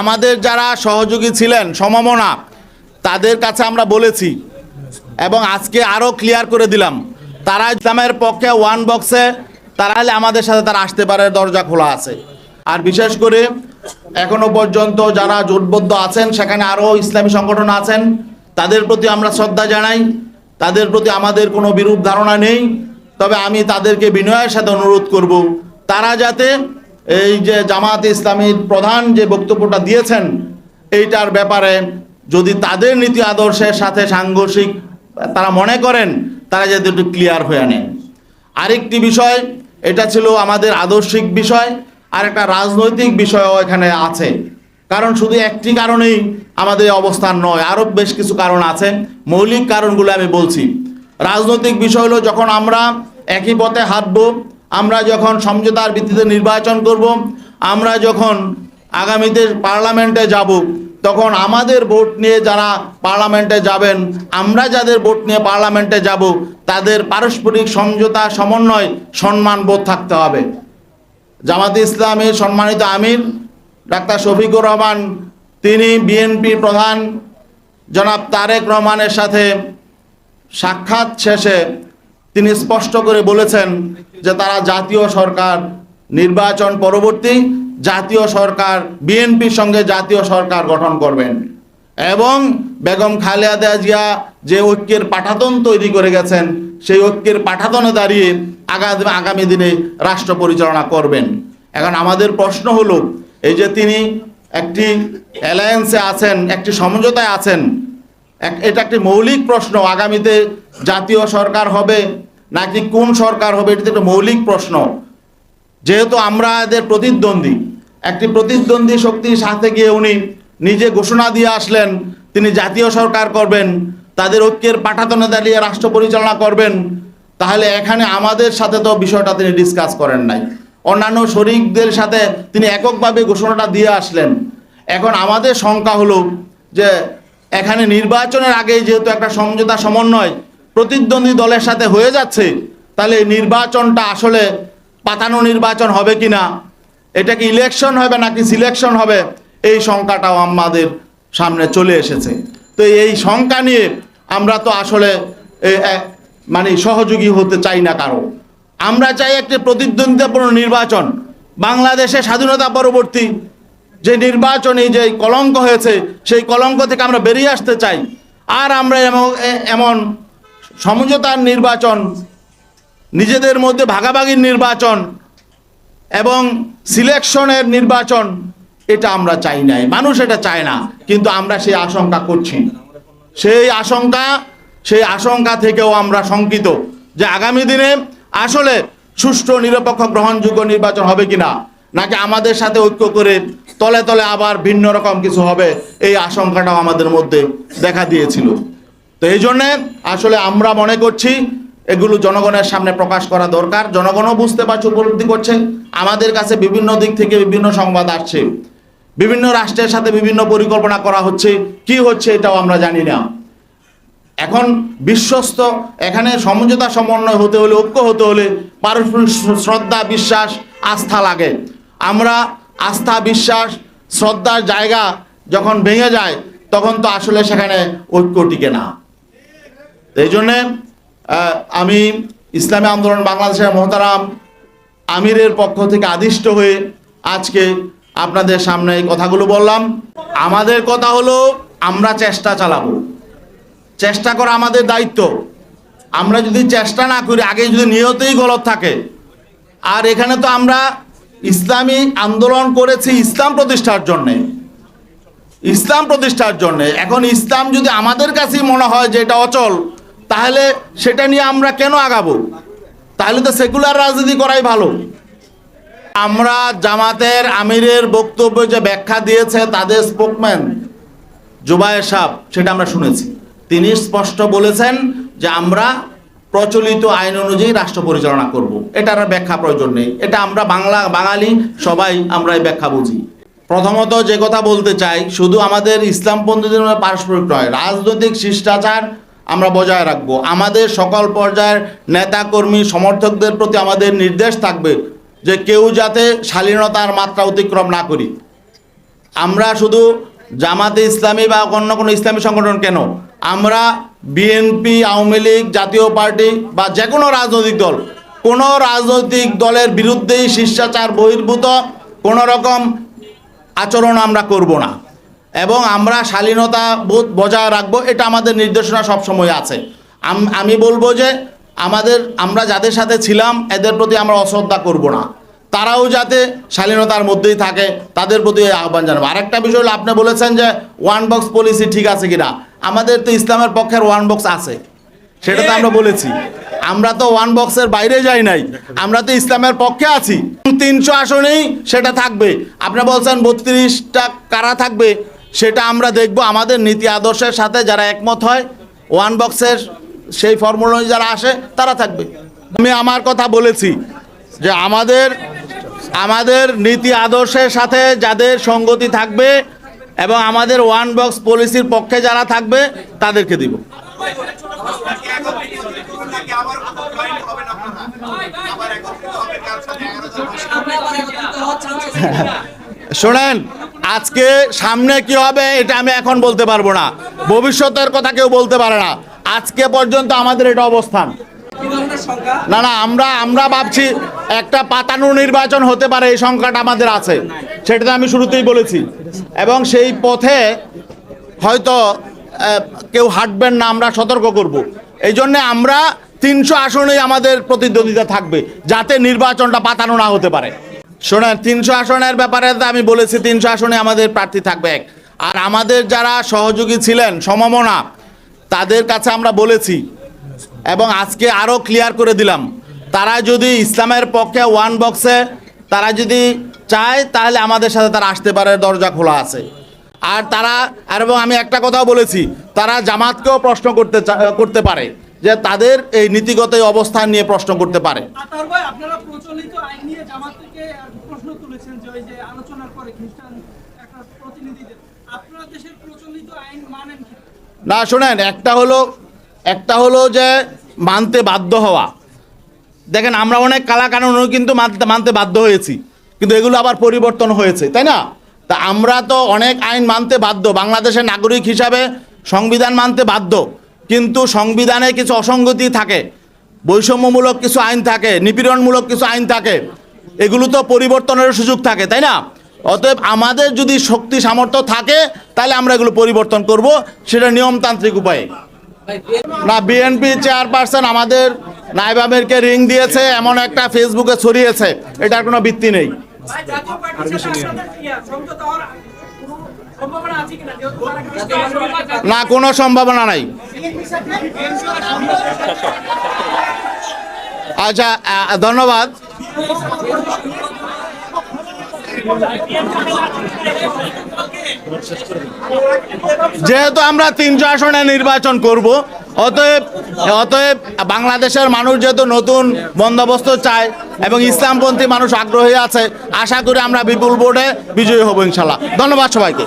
আমাদের যারা সহযোগী ছিলেন, সমমনা, তাদের কাছে আমরা বলেছি এবং আজকে আরও ক্লিয়ার করে দিলাম। তারা ইসলামের পক্ষে ওয়ান বক্সে তারা আমাদের সাথে তারা আসতে পারে, দরজা খোলা আছে। আর বিশেষ করে এখনও পর্যন্ত যারা জোটবদ্ধ আছেন, সেখানে আরও ইসলামী সংগঠন আছেন, তাদের প্রতি আমরা শ্রদ্ধা জানাই। তাদের প্রতি আমাদের কোনো বিরূপ ধারণা নেই। তবে আমি তাদেরকে বিনয়ের সাথে অনুরোধ করব, তারা যাতে এই যে জামাত ইসলামীর প্রধান যে বক্তব্যটা দিয়েছেন, এইটার ব্যাপারে যদি তাদের নীতি আদর্শের সাথে সাংঘর্ষিক তারা মনে করেন, তারা যাতে একটু ক্লিয়ার হয়ে নেন আরেকটি বিষয়, এটা ছিল আমাদের আদর্শিক বিষয়, আর একটা রাজনৈতিক বিষয়ও এখানে আছে। কারণ শুধু একটি কারণেই আমাদের অবস্থান নয় আরও বেশ কিছু কারণ আছে। মৌলিক কারণগুলো আমি বলছি। রাজনৈতিক বিষয় হলো যখন আমরা একই পথে হাঁটবো আমরা যখন সমঝোতার ভিত্তিতে নির্বাচন করব, আমরা যখন আগামীতে পার্লামেন্টে যাব, তখন আমাদের ভোট নিয়ে যারা পার্লামেন্টে যাবেন, আমরা যাদের ভোট নিয়ে পার্লামেন্টে যাব, তাদের পারস্পরিক সমঝোতা সমন্বয় সম্মান বোধ থাকতে হবে। জামাতে ইসলামের সম্মানিত আমির ডাক্তার শফিকুর রহমান, তিনি বিএনপি প্রধান জনাব তারেক রহমানের সাথে সাক্ষাৎ শেষে তিনি স্পষ্ট করে বলেছেন যে তারা জাতীয় সরকার, নির্বাচন পরবর্তী জাতীয় সরকার, বিএনপির সঙ্গে জাতীয় সরকার গঠন করবেন। এবং বেগম খালেদা জিয়া যে ঐক্যের পাঠাতন তৈরি করে গেছেন, সেই ঐক্যের পাঠাতনে দাঁড়িয়ে আগামী আগামী দিনে রাষ্ট্র পরিচালনা করবেন। এখন আমাদের প্রশ্ন হলো, এই যে তিনি একটি অ্যালায়েন্সে আছেন, একটি সমঝোতায় আছেন এটা একটি মৌলিক প্রশ্ন, আগামীতে জাতীয় সরকার হবে নাকি কোন সরকার হবে এটা একটা মৌলিক প্রশ্ন। যেহেতু আমরা এদের প্রতিদ্বন্দ্বী, একটি প্রতিদ্বন্দ্বী শক্তির সাথে গিয়ে উনি নিজে ঘোষণা দিয়ে আসলেন, তিনি জাতীয় সরকার করবেন, তাদের ঐক্যের পাঠাতনে দাঁড়িয়ে রাষ্ট্র পরিচালনা করবেন, তাহলে এখানে আমাদের সাথে তো বিষয়টা তিনি ডিসকাস করেন নাই। অন্যান্য শরিকদের সাথে তিনি এককভাবে ঘোষণাটা দিয়ে আসলেন। এখন আমাদের শঙ্কা হলো যে এখানে নির্বাচনের আগে যেহেতু একটা সমঝোতা সমন্বয় প্রতিদ্বন্দ্বী দলের সাথে হয়ে যাচ্ছে, তাহলে নির্বাচনটা আসলে পাতানো নির্বাচন হবে কিনা, এটা কি ইলেকশন হবে নাকি সিলেকশন হবে, এই শঙ্কাটাও আমাদের সামনে চলে এসেছে। তো এই শঙ্কা নিয়ে আমরা তো আসলে মানে সহযোগী হতে চাই না কারও। আমরা চাই একটি প্রতিদ্বন্দ্বিতাপূর্ণ নির্বাচন বাংলাদেশে স্বাধীনতা পরবর্তী যে নির্বাচনী যে কলঙ্ক হয়েছে, সেই কলঙ্ক থেকে আমরা বেরিয়ে আসতে চাই। আর আমরা এমন সমঝোতার নির্বাচন, নিজেদের মধ্যে ভাগাভাগির নির্বাচন এবং সিলেকশনের নির্বাচন, এটা আমরা চাই নাই। মানুষ এটা চায় না, কিন্তু আমরা সেই আশঙ্কা করছি। সেই আশঙ্কা সেই আশঙ্কা থেকেও আমরা শঙ্কিত যে আগামী দিনে আসলে সুষ্ঠু নিরপেক্ষ গ্রহণযোগ্য নির্বাচন হবে কিনা। নাকি আমাদের সাথে ঐক্য করে তলে তলে আবার ভিন্ন রকম কিছু হবে? এই আশঙ্কাটাও আমাদের মধ্যে দেখা দিয়েছিল। তো এই জন্যে আসলে আমরা মনে করছি এগুলো জনগণের সামনে প্রকাশ করা দরকার। জনগণও বুঝতে পারছে, উপলব্ধি করছে। আমাদের কাছে বিভিন্ন দিক থেকে বিভিন্ন সংবাদ আসছে। বিভিন্ন রাষ্ট্রের সাথে বিভিন্ন পরিকল্পনা করা হচ্ছে। কি হচ্ছে এটাও আমরা জানি না। এখন বিশ্বস্ত, এখানে সমঝোতা সমন্বয় হতে হলে, ঐক্য হতে হলে পারস্পরিক শ্রদ্ধা, বিশ্বাস, আস্থা লাগে। আমরা আস্থা, বিশ্বাস, শ্রদ্ধার জায়গা যখন ভেঙে যায়, তখন তো আসলে সেখানে ঐক্য টিকে না। এই জন্যে আমি ইসলামী আন্দোলন বাংলাদেশের মহতারাম আমিরের পক্ষ থেকে আদিষ্ট হয়ে আজকে আপনাদের সামনে এই কথাগুলো বললাম। আমাদের কথা হলো, আমরা চেষ্টা চালাবো। চেষ্টা করা আমাদের দায়িত্ব। আমরা যদি চেষ্টা না করি, আগে যদি নিয়তেই গলত থাকে। আর এখানে তো আমরা ইসলামী আন্দোলন করেছি ইসলাম প্রতিষ্ঠার জন্যে। ইসলাম প্রতিষ্ঠার জন্য। এখন ইসলাম যদি আমাদের কাছেই মনে হয় যে এটা অচল, তাহলে সেটা নিয়ে আমরা কেন আগাবো? তাহলে তো সেকুলার রাজনীতি করাই ভালো। আমরা জামাতের আমিরের বক্তব্য যে ব্যাখ্যা দিয়েছে, তাদের স্পোকম্যান জুবায়ের সাহ সেটা আমরা শুনেছি। তিনি স্পষ্ট বলেছেন যে আমরা প্রচলিত আইন অনুযায়ী রাষ্ট্র পরিচালনা করব। এটার ব্যাখ্যা প্রয়োজন নেই। এটা আমরা বাংলা, বাঙালি সবাই আমরা এই ব্যাখ্যা বুঝি। প্রথমত যে কথা বলতে চাই, শুধু আমাদের ইসলামপন্থীদের মধ্যে পারস্পরিক নয়, রাজনৈতিক শিষ্টাচার আমরা বজায় রাখব। আমাদের সকল পর্যায়ের নেতাকর্মী, সমর্থকদের প্রতি আমাদের নির্দেশ থাকবে যে কেউ যাতে শালীনতার মাত্রা অতিক্রম না করি। আমরা শুধু জামাতে ইসলামী বা অন্য কোনো ইসলামী সংগঠন কেন? আমরা বিএনপি, আওয়ামী লীগ, জাতীয় পার্টি বা যে কোনো রাজনৈতিক দল, কোনো রাজনৈতিক দলের বিরুদ্ধেই শিষ্টাচার বহির্ভূত কোনো রকম আচরণ আমরা করব না। এবং আমরা শালীনতা বোধ বজায় রাখব, এটা আমাদের নির্দেশনা সবসময় আছে। আমি বলব যে আমাদের, আমরা যাদের সাথে ছিলাম, এদের প্রতি আমরা অশ্রদ্ধা করব না। তারাও যাতে শালীনতার মধ্যেই থাকে, তাদের প্রতি আহ্বান জানাব। আরেকটা বিষয় হলো, আপনি বলেছেন যে ওয়ান বক্স পলিসি ঠিক আছে কিনা। আমাদের তো ইসলামের পক্ষের ওয়ান বক্স আছে। সেটা তো আমরা বলেছি। আমরা তো ওয়ান বক্সের বাইরে যাই নাই। আমরা তো ইসলামের পক্ষে আছি। তিনশো আসনেই সেটা থাকবে। আপনি বলছেন বত্রিশটা কারা থাকবে? সেটা আমরা দেখব। আমাদের নীতি আদর্শের সাথে যারা একমত হয় ওয়ান বক্সের সেই ফর্মুলা যারা আসে, তারা থাকবে। আমি আমার কথা বলেছি যে আমাদের আমাদের নীতি আদর্শের সাথে যাদের সঙ্গতি থাকবে এবং আমাদের ওয়ান বক্স পলিসির পক্ষে যারা থাকবে, তাদেরকে দিব। শোনেন, আজকে সামনে কি হবে, এটা আমি এখন বলতে পারব না। ভবিষ্যতের কথা কেউ বলতে পারে না। আজকে পর্যন্ত আমাদের এটা অবস্থান। না না, আমরা আমরা ভাবছি একটা পাতানো নির্বাচন হতে পারে, এই সংখ্যাটা আমাদের আছে। সেটা আমি শুরুতেই বলেছি। এবং সেই পথে হয়তো কেউ হাঁটবেন না, আমরা সতর্ক করব। এই জন্যে আমরা তিনশো আসনেই আমাদের প্রতিদ্বন্দ্বিতা থাকবে, যাতে নির্বাচনটা পাতানো না হতে পারে। শোনেন, তিনশো আসনের ব্যাপারে আমি বলেছি, তিনশো আসনে আমাদের প্রার্থী থাকবে এক। আর আমাদের যারা সহযোগী ছিলেন, সমমনা, তাদের কাছে আমরা বলেছি, এবং আজকে আরও ক্লিয়ার করে দিলাম, তারা যদি ইসলামের পক্ষে ওয়ান বক্সে তারা যদি চায় তাহলে আমাদের সাথে তারা আসতে পারে দরজা খোলা আছে। আর তারা আর এবং আমি একটা কথাও বলেছি তারা জামাতকেও প্রশ্ন করতে করতে পারে যে তাদের এই নীতিগত অবস্থান নিয়ে প্রশ্ন করতে পারে। আপনারা প্রচলিত আইন নিয়ে জামাত থেকে প্রশ্ন তুলেছেন যে ওই যে আলোচনার পরে খ্রিস্টান একটা প্রতিনিধিদের আপনারা দেশের প্রচলিত আইন মানেন না শোনেন একটা হলো একটা হলো যে মানতে বাধ্য হওয়া। দেখেন, আমরা অনেক কালা কানুনও কিন্তু মানতে মানতে বাধ্য হয়েছি, কিন্তু এগুলো আবার পরিবর্তন হয়েছে, তাই না? তা আমরা তো অনেক আইন মানতে বাধ্য, বাংলাদেশের নাগরিক হিসাবে সংবিধান মানতে বাধ্য, কিন্তু সংবিধানে কিছু অসঙ্গতি থাকে, বৈষম্যমূলক কিছু আইন থাকে, নিপীড়নমূলক কিছু আইন থাকে, এগুলো তো পরিবর্তনের সুযোগ থাকে, তাই না? অতএব আমাদের যদি শক্তি সামর্থ্য থাকে, তাহলে আমরা এগুলো পরিবর্তন করব, সেটা নিয়মতান্ত্রিক উপায়ে। না, বিএনপি চেয়ারপারসন আমাদের নাইব আমিরকে রিং দিয়েছে এমন একটা ফেসবুকে ছড়িয়েছে এটার কোনো ভিত্তি নেই। না কোনো সম্ভাবনা নাই। আচ্ছা ধন্যবাদ। যেহেতু আমরা তিনশো আসনে নির্বাচন করব, অতএব অতএব বাংলাদেশের মানুষ যেহেতু নতুন বন্দোবস্ত চায় এবং ইসলামপন্থী মানুষ আগ্রহী আছে, আশা করি আমরা বিপুল বোর্ডে বিজয়ী হব ইনশাল্লাহ। ধন্যবাদ সবাইকে।